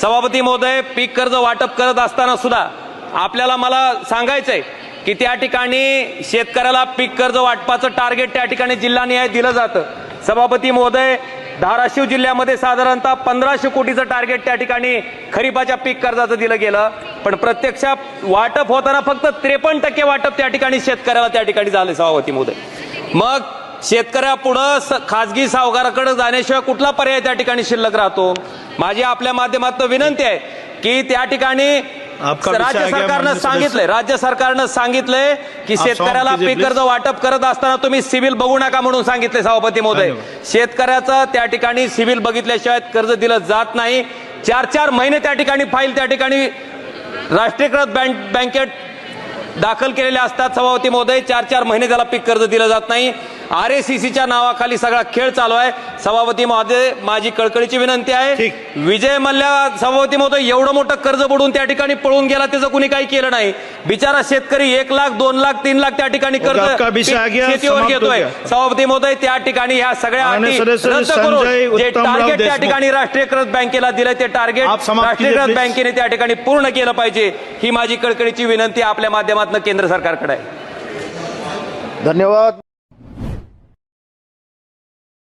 सभापती महोदय पीक कर्ज वाटप करत असताना सुद्धा आपल्याला मला सांगायचंय की त्या ठिकाणी शेतकऱ्याला पीक कर्ज वाटपाचं टार्गेट त्या ठिकाणी जिल्हानिहाय दिलं जातं. सभापती महोदय धाराशिव जिल्ह्यामध्ये साधारणतः पंधराशे कोटीचं टार्गेट त्या ठिकाणी खरीपाच्या पीक कर्जाचं दिलं गेलं. पण प्रत्यक्षात वाटप होताना फक्त त्रेपन्न टक्के वाटप त्या ठिकाणी शेतकऱ्याला त्या ठिकाणी झालं सभापती महोदय. मग शेतकऱ्यापुढं स- खाजगी सावकाराकडे जाण्याशिवाय कुठला पर्याय त्या ठिकाणी शिल्लक राहतो? माझी आपल्या माध्यमातून विनंती आहे की त्या ठिकाणी राज्य सरकारनं सांगितलंय राज्य सरकारनं सांगितलंय की शेतकऱ्याला पीक कर्ज. वाटप करत असताना तुम्ही सिव्हिल बघू नका म्हणून सांगितले सभापती महोदय. शेतकऱ्याचं त्या ठिकाणी सिव्हिल बघितल्याशिवाय कर्ज दिलं जात नाही. चार चार महिने त्या ठिकाणी फाईल त्या ठिकाणी राष्ट्रीयकृत बँक बँकेत दाखल केलेले असतात सभापती महोदय. चार चार महिने त्याला पीक कर्ज दिलं जात नाही. आर ए सी सीच्या नावाखाली सगळा खेळ चालू आहे सभापती महोदय माझी कळकळीची विनंती आहे. विजय मल्ल्या सभापती महोदय एवढं मोठं कर्ज बुडून त्या ठिकाणी पळून गेला त्याचं कुणी काही केलं नाही बिचारा शेतकरी एक लाख दोन लाख तीन लाख त्या ठिकाणी कर्ज शेतीवर समाप्त हो घेतोय गया. सभापती महोदय त्या ठिकाणी ह्या सगळ्या अटी रद्द संजय करून जे टार्गेट त्या. ठिकाणी राष्ट्रीयकृत बँकेला दिलं ते टार्गेट राष्ट्रीयकृत. बँकेने त्या ठिकाणी पूर्ण केलं पाहिजे ही माझी कळकळीची विनंती आपल्या माध्यमातून केंद्र सरकारकडे आहे धन्यवाद